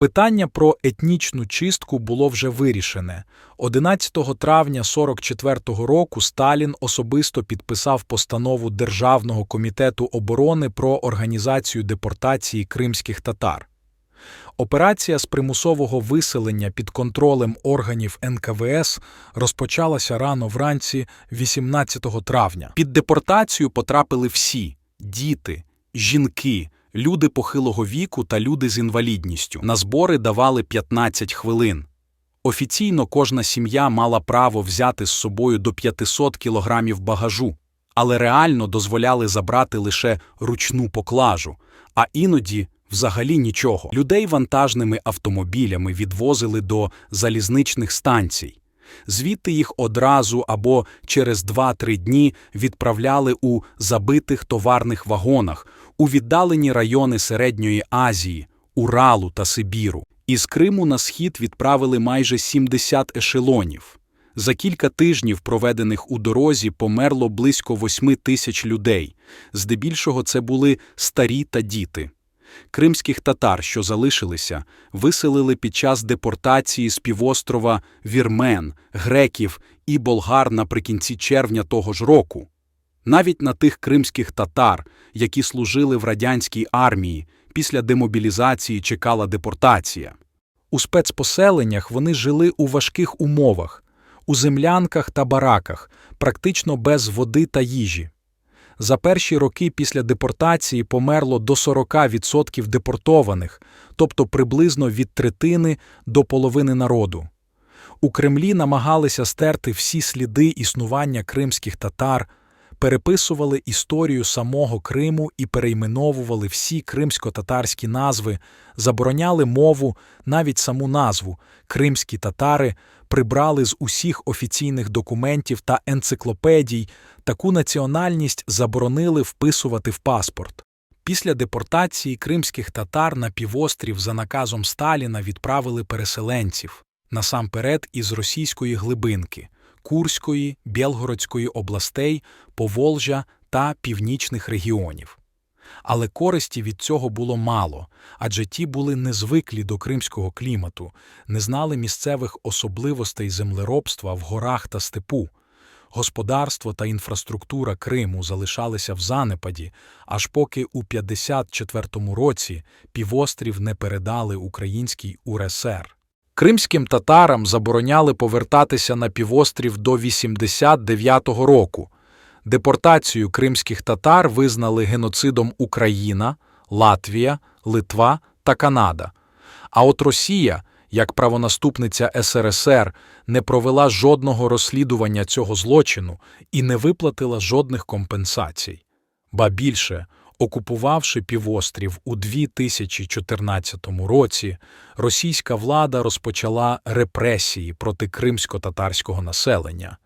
Питання про етнічну чистку було вже вирішене. 11 травня 44-го року Сталін особисто підписав постанову Державного комітету оборони про організацію депортації кримських татар. Операція з примусового виселення під контролем органів НКВС розпочалася рано вранці 18 травня. Під депортацію потрапили всі діти, жінки, люди похилого віку та люди з інвалідністю. На збори давали 15 хвилин. Офіційно кожна сім'я мала право взяти з собою до 500 кілограмів багажу, але реально дозволяли забрати лише ручну поклажу, а іноді взагалі нічого. Людей вантажними автомобілями відвозили до залізничних станцій. Звідти їх одразу або через 2-3 дні відправляли у забитих товарних вагонах у віддалені райони Середньої Азії, Уралу та Сибіру. Із Криму на схід відправили майже 70 ешелонів. За кілька тижнів, проведених у дорозі, померло близько 8 тисяч людей. Здебільшого це були старі та діти. Кримських татар, що залишилися, виселили під час депортації з півострова Вірмен, греків і болгар наприкінці червня того ж року. Навіть на тих кримських татар, які служили в радянській армії, після демобілізації чекала депортація. У спецпоселеннях вони жили у важких умовах, у землянках та бараках, практично без води та їжі. За перші роки після депортації померло до 40% депортованих, тобто приблизно від третини до половини народу. У Кремлі намагалися стерти всі сліди існування кримських татар, переписували історію самого Криму і перейменовували всі кримсько-татарські назви, забороняли мову, навіть саму назву кримські татари прибрали з усіх офіційних документів та енциклопедій, таку національність заборонили вписувати в паспорт. Після депортації кримських татар на півострів за наказом Сталіна відправили переселенців, насамперед із російської глибинки, Курської, Білгородської областей, Поволжя та північних регіонів. Але користі від цього було мало, адже ті були незвиклі до кримського клімату, не знали місцевих особливостей землеробства в горах та степу. Господарство та інфраструктура Криму залишалися в занепаді, аж поки у 54-му році півострів не передали українській УРСР. Кримським татарам забороняли повертатися на півострів до 89-го року. Депортацію кримських татар визнали геноцидом Україна, Латвія, Литва та Канада. А от Росія, як правонаступниця СРСР, не провела жодного розслідування цього злочину і не виплатила жодних компенсацій. Ба більше, окупувавши півострів у 2014 році, російська влада розпочала репресії проти кримсько-татарського населення.